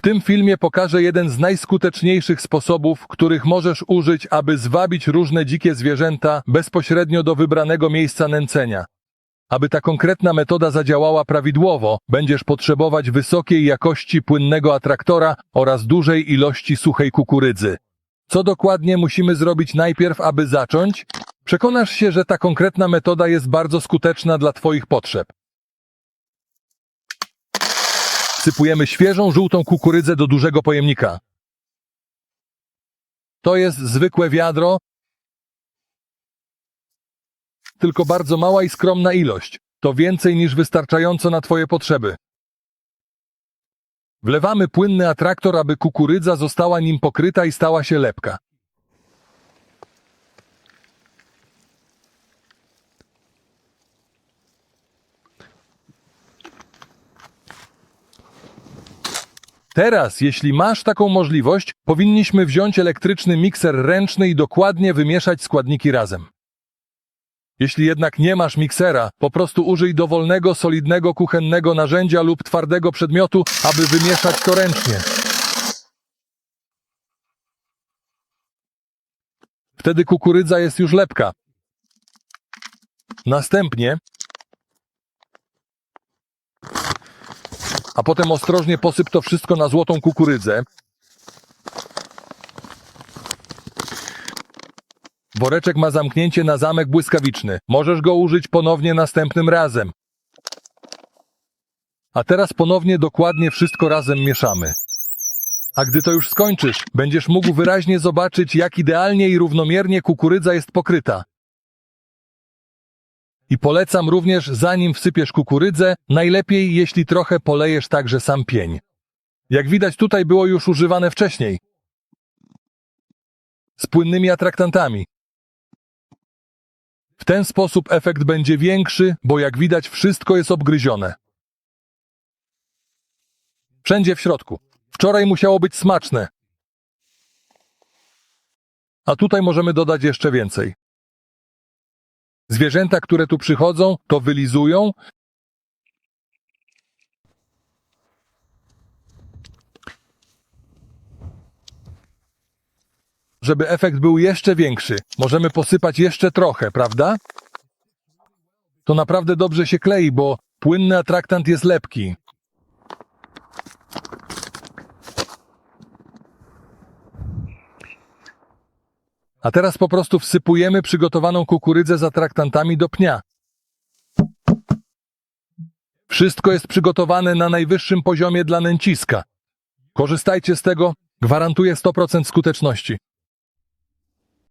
W tym filmie pokażę jeden z najskuteczniejszych sposobów, których możesz użyć, aby zwabić różne dzikie zwierzęta bezpośrednio do wybranego miejsca nęcenia. Aby ta konkretna metoda zadziałała prawidłowo, będziesz potrzebować wysokiej jakości płynnego atraktora oraz dużej ilości suchej kukurydzy. Co dokładnie musimy zrobić najpierw, aby zacząć? Przekonasz się, że ta konkretna metoda jest bardzo skuteczna dla Twoich potrzeb. Wsypujemy świeżą, żółtą kukurydzę do dużego pojemnika. To jest zwykłe wiadro, tylko bardzo mała i skromna ilość. To więcej niż wystarczająco na Twoje potrzeby. Wlewamy płynny atraktor, aby kukurydza została nim pokryta i stała się lepka. Teraz, jeśli masz taką możliwość, powinniśmy wziąć elektryczny mikser ręczny i dokładnie wymieszać składniki razem. Jeśli jednak nie masz miksera, po prostu użyj dowolnego, solidnego kuchennego narzędzia lub twardego przedmiotu, aby wymieszać to ręcznie. Wtedy kukurydza jest już lepka. Następnie a potem ostrożnie posyp to wszystko na złotą kukurydzę. Woreczek ma zamknięcie na zamek błyskawiczny. Możesz go użyć ponownie następnym razem. A teraz ponownie dokładnie wszystko razem mieszamy. A gdy to już skończysz, będziesz mógł wyraźnie zobaczyć, jak idealnie i równomiernie kukurydza jest pokryta. I polecam również, zanim wsypiesz kukurydzę, najlepiej jeśli trochę polejesz także sam pień. Jak widać tutaj było już używane wcześniej. Z płynnymi atraktantami. W ten sposób efekt będzie większy, bo jak widać wszystko jest obgryzione. Wszędzie w środku. Wczoraj musiało być smaczne. A tutaj możemy dodać jeszcze więcej. Zwierzęta, które tu przychodzą, to wylizują. Żeby efekt był jeszcze większy, możemy posypać jeszcze trochę, prawda? To naprawdę dobrze się klei, bo płynny atraktant jest lepki. A teraz po prostu wsypujemy przygotowaną kukurydzę z atraktantami do pnia. Wszystko jest przygotowane na najwyższym poziomie dla nęciska. Korzystajcie z tego, gwarantuję 100% skuteczności.